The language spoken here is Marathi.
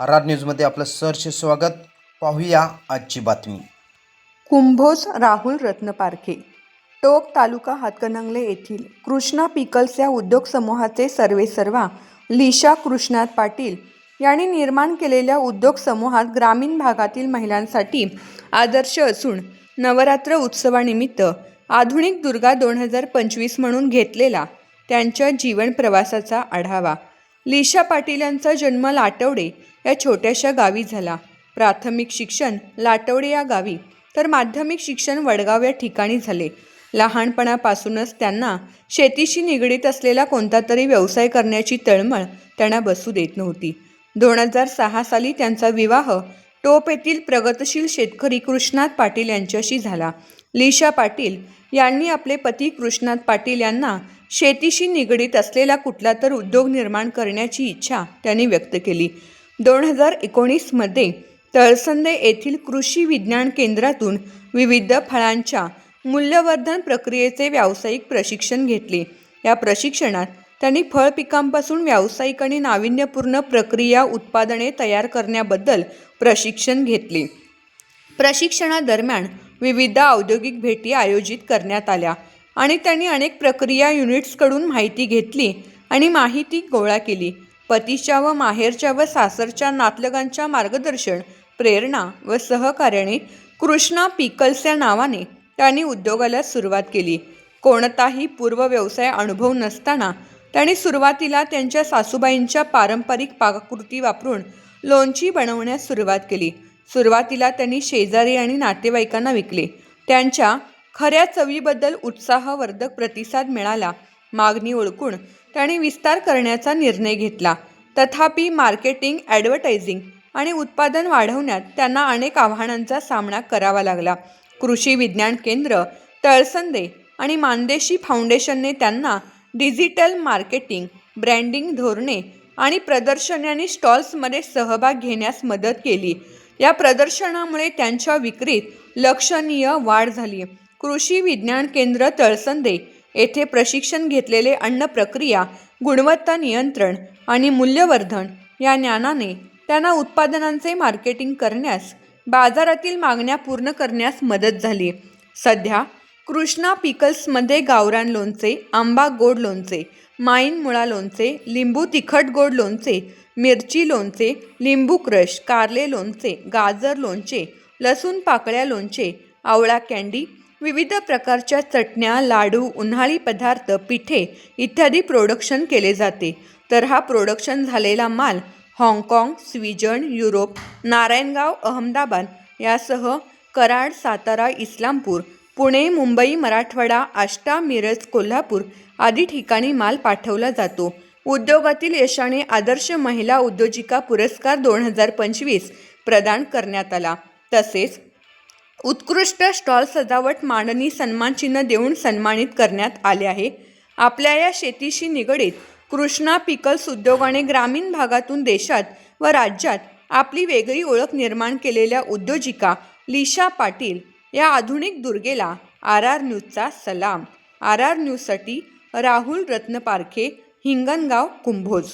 आर आर न्यूजमध्ये आपलं सहर्ष स्वागत. पाहूया आजची बातमी. कुंभोज राहुल रत्नपारखे. टोक तालुका हातकणंगले येथील कृष्णा पिकल्स या उद्योग समूहाचे सर्वेसर्वा लिशा कृष्णात पाटील यांनी निर्माण केलेल्या उद्योग समूहात ग्रामीण भागातील महिलांसाठी आदर्श असून नवरात्र उत्सवानिमित्त आधुनिक दुर्गा दोन हजार पंचवीस म्हणून घेतलेला त्यांच्या जीवन प्रवासाचा आढावा लिशा पाटील यांचा जन्म लाटवडे या छोट्याशा गावी झाला. प्राथमिक शिक्षण लाटवडे या गावी तर माध्यमिक शिक्षण वडगाव या ठिकाणी झाले. लहानपणापासूनच त्यांना शेतीशी निगडीत असलेला कोणता तरी व्यवसाय करण्याची तळमळ त्यांना बसू देत नव्हती. दोन हजार सहा साली त्यांचा विवाह टोप येथील प्रगतशील शेतकरी कृष्णात पाटील यांच्याशी झाला. लिशा पाटील यांनी आपले पती कृष्णात पाटील यांना शेतीशी निगडीत असलेला कुठला तर उद्योग निर्माण करण्याची इच्छा त्यांनी व्यक्त केली. दोन हजार एकोणीसमध्ये तळसंदे येथील कृषी विज्ञान केंद्रातून विविध फळांच्या मूल्यवर्धन प्रक्रियेचे व्यावसायिक प्रशिक्षण घेतले. या प्रशिक्षणात त्यांनी फळ पिकांपासून व्यावसायिक आणि नाविन्यपूर्ण प्रक्रिया उत्पादने तयार करण्याबद्दल प्रशिक्षण घेतले. प्रशिक्षणादरम्यान विविध औद्योगिक भेटी आयोजित करण्यात आल्या. आणि त्यांनी अनेक प्रक्रिया युनिट्सकडून माहिती घेतली आणि माहिती गोळा केली. पतीच्या व माहेरच्या व सासरच्या नातलगांच्या मार्गदर्शन प्रेरणा व सहकार्याने कृष्णा पिकल्स या नावाने त्यांनी उद्योगाला सुरुवात केली. कोणताही पूर्व व्यवसाय अनुभव नसताना त्यांनी सुरुवातीला त्यांच्या सासूबाईंच्या पारंपरिक पाककृती वापरून लोणची बनवण्यास सुरुवात केली. सुरुवातीला त्यांनी शेजारी आणि नातेवाईकांना विकले. त्यांच्या खऱ्या चवीबद्दल उत्साहवर्धक प्रतिसाद मिळाला मागणी ओळखून त्याने विस्तार करण्याचा निर्णय घेतला. तथापि मार्केटिंग ॲडव्हर्टायझिंग आणि उत्पादन वाढवण्यात त्यांना अनेक आव्हानांचा सामना करावा लागला. कृषी विज्ञान केंद्र तळसंदे आणि मानदेशी फाउंडेशनने त्यांना डिजिटल मार्केटिंग ब्रँडिंग धोरणे आणि प्रदर्शने आणि स्टॉल्समध्ये सहभाग घेण्यास मदत केली. या प्रदर्शनामुळे त्यांच्या विक्रीत लक्षणीय वाढ झाली. कृषी विज्ञान केंद्र तळसंदे येथे प्रशिक्षण घेतलेले अन्न प्रक्रिया गुणवत्ता नियंत्रण आणि मूल्यवर्धन या ज्ञानाने त्यांना उत्पादनांचे मार्केटिंग करण्यास बाजारातील मागण्या पूर्ण करण्यास मदत झाली. सध्या कृष्णा पिकल्समध्ये गावरान लोणचे आंबा गोड लोणचे माईन मुळा लोणचे लिंबू तिखट गोड लोणचे मिरची लोणचे लिंबू क्रश कारले लोणचे गाजर लोणचे लसूण पाकळ्या लोणचे आवळा कँडी विविध प्रकारच्या चटण्या लाडू उन्हाळी पदार्थ पिठे इत्यादी प्रोडक्शन केले जाते. तर हा प्रोडक्शन झालेला माल हाँगकाँग स्वीजन युरोप नारायणगाव अहमदाबाद यासह कराड सातारा इस्लामपूर पुणे मुंबई मराठवाडा आष्टा मिरज कोल्हापूर आदी ठिकाणी माल पाठवला जातो. उद्योगातील यशाने आदर्श महिला उद्योजिका पुरस्कार दोन हजार पंचवीस प्रदान करण्यात आला. तसेच उत्कृष्ट स्टॉल सजावट मांडणी सन्मानचिन्ह देऊन सन्मानित करण्यात आले आहे. आपल्या या शेतीशी निगडीत कृष्णा पिकल्स उद्योगाने ग्रामीण भागातून देशात व राज्यात आपली वेगळी ओळख निर्माण केलेल्या उद्योजिका लिशा पाटील या आधुनिक दुर्गेला आर आर न्यूजचा सलाम. आर आर न्यूजसाठी राहुल रत्नपारखे हिंगणगाव कुंभोज.